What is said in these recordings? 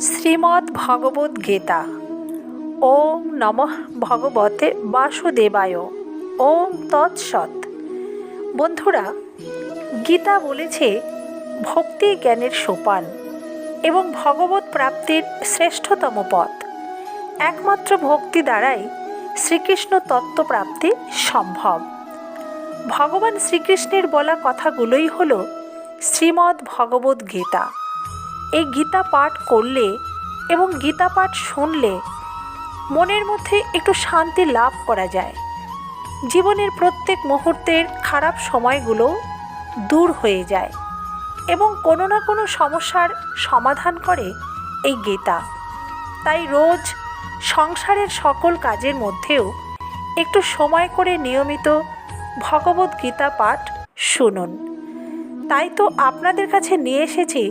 শ্রীমদ্ ভগবদ গীতা। ওম নমঃ ভগবতে বাসুদেবায়। ওম তৎসৎ বন্ধুরা, গীতা বলেছে ভক্তি জ্ঞানের সোপান এবং ভগবত প্রাপ্তির শ্রেষ্ঠতম পথ। একমাত্র ভক্তি দ্বারাই শ্রীকৃষ্ণ তত্ত্ব প্রাপ্তি সম্ভব। ভগবান শ্রীকৃষ্ণের বলা কথাগুলোই হল শ্রীমদ্ ভগবদ গীতা। এই গীতা পাঠ করলে এবং গীতা পাঠ শুনলে মনের মধ্যে একটু শান্তি লাভ করা যায়। জীবনের প্রত্যেক মুহূর্তের খারাপ সময়গুলো দূর হয়ে যায় এবং কোনো না কোনো সমস্যার সমাধান করে এই গীতা। তাই রোজ সংসারের সকল কাজের মধ্যেও একটু সময় করে নিয়মিত ভগবত গীতা পাঠ শুনুন। তাই তো আপনাদের কাছে নিয়ে এসেছি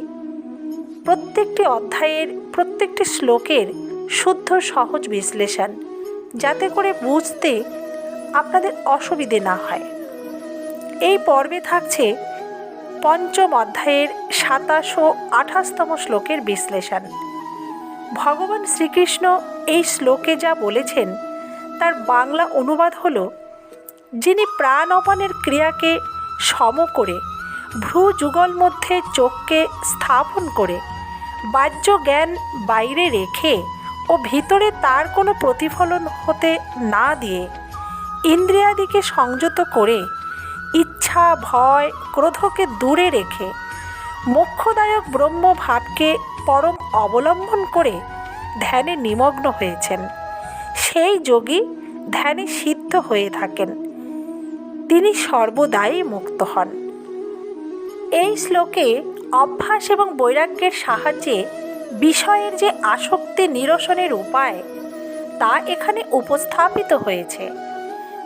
প্রত্যেকটি অধ্যায়ের, প্রত্যেকটি শ্লোকের শুদ্ধ সহজ বিশ্লেষণ, যাতে করে বুঝতে আপনাদের অসুবিধে না হয়। এই পর্বে থাকছে পঞ্চম অধ্যায়ের সাতাশ ও আঠাশতম শ্লোকের বিশ্লেষণ। ভগবান শ্রীকৃষ্ণ এই শ্লোকে যা বলেছেন, তার বাংলা অনুবাদ হল, যিনি প্রাণ অপানের ক্রিয়াকে সম করে ভ্রু যুগল মধ্যে চোখকে স্থাপন করে বাহ্য জ্ঞান বাইরে রেখে ও ভিতরে তার কোনো প্রতিফলন হতে না দিয়ে ইন্দ্রিয়াদিকে সংযত করে ইচ্ছা, ভয়, ক্রোধকে দূরে রেখে মোক্ষদায়ক ব্রহ্মভাবকে পরম অবলম্বন করে ধ্যানে নিমগ্ন হয়েছেন। সেই যোগী ধ্যানে সিদ্ধ হয়ে থাকেন। তিনি সর্বদাই মুক্ত হন। এই শ্লোকে অভ্যাস এবং বৈরাগ্যের সাহায্যে বিষয়ের যে আসক্তি নিরসনের উপায়, তা এখানে উপস্থাপিত হয়েছে।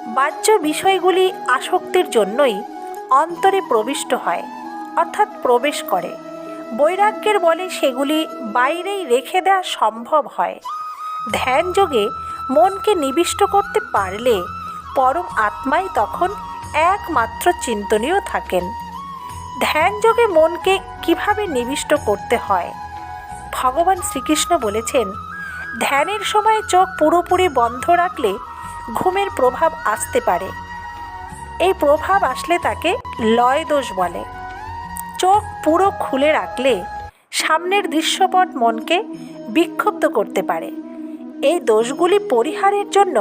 বাহ্য বিষয়গুলি আসক্তির জন্যই অন্তরে প্রবিষ্ট হয়, অর্থাৎ প্রবেশ করে। বৈরাগ্যের বলে সেগুলি বাইরেই রেখে দেওয়া সম্ভব হয়। ধ্যান যোগে মনকে নিবিষ্ট করতে পারলে পরম আত্মাই তখন একমাত্র চিন্তনীয় থাকেন। ধ্যান যোগে মনকে কীভাবে নিবিষ্ট করতে হয়? ভগবান শ্রীকৃষ্ণ বলেছেন, ধ্যানের সময় চোখ পুরোপুরি বন্ধ রাখলে ঘুমের প্রভাব আসতে পারে। এই প্রভাব আসলে তাকে লয় দোষ বলে। চোখ পুরো খুলে রাখলে সামনের দৃশ্যপট মনকে বিক্ষুব্ধ করতে পারে। এই দোষগুলি পরিহারের জন্য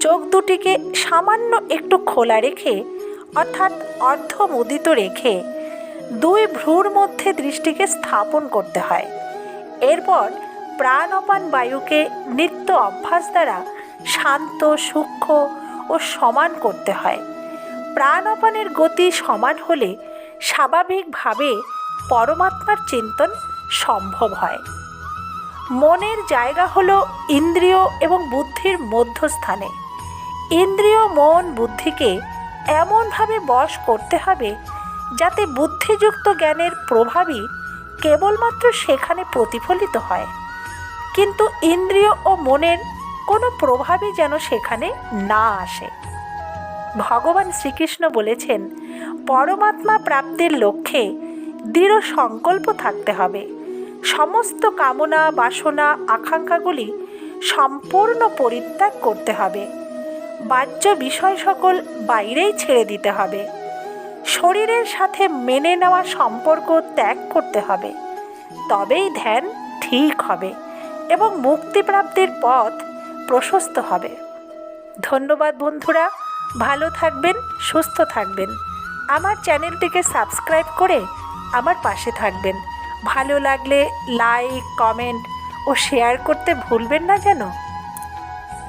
চোখ দুটিকে সামান্য একটু খোলা রেখে, অর্থাৎ অর্ধমুদিত রেখে দুই ভ্রুর মধ্যে দৃষ্টিকে স্থাপন করতে হয়। এরপর প্রাণপান বায়ুকে নিত্য অভ্যাস দ্বারা শান্ত, সূক্ষ্ম ও সমান করতে হয়। প্রাণপানের গতি সমান হলে স্বাভাবিকভাবে পরমাত্মার চিন্তন সম্ভব হয়। মনের জায়গা হল ইন্দ্রিয় এবং বুদ্ধির মধ্যস্থানে। ইন্দ্রিয়, মন, বুদ্ধিকে এমনভাবে বশ করতে হবে যাতে বুদ্ধিযুক্ত জ্ঞানের প্রভাবই কেবলমাত্র সেখানে প্রতিফলিত হয়। কিন্তু ইন্দ্রিয় ও মনের কোনো প্রভাবই যেন সেখানে না আসে। ভগবান শ্রীকৃষ্ণ বলেছেন, পরমাত্মা প্রাপ্তির লক্ষ্যে দৃঢ় সংকল্প থাকতে হবে। সমস্ত কামনা, বাসনা, আকাঙ্ক্ষাগুলি সম্পূর্ণ পরিত্যাগ করতে হবে। বাহ্য বিষয় সকল বাইরেই ছেড়ে দিতে হবে। শরীরের সাথে মেনে নেওয়া সম্পর্ক ত্যাগ করতে হবে। তবেই ধ্যান ঠিক হবে এবং মুক্তিপ্রাপ্তির পথ প্রশস্ত হবে। ধন্যবাদ বন্ধুরা, ভালো থাকবেন, সুস্থ থাকবেন। আমার চ্যানেলটিকে সাবস্ক্রাইব করে আমার পাশে থাকবেন। ভালো লাগলে লাইক, কমেন্ট ও শেয়ার করতে ভুলবেন না যেন।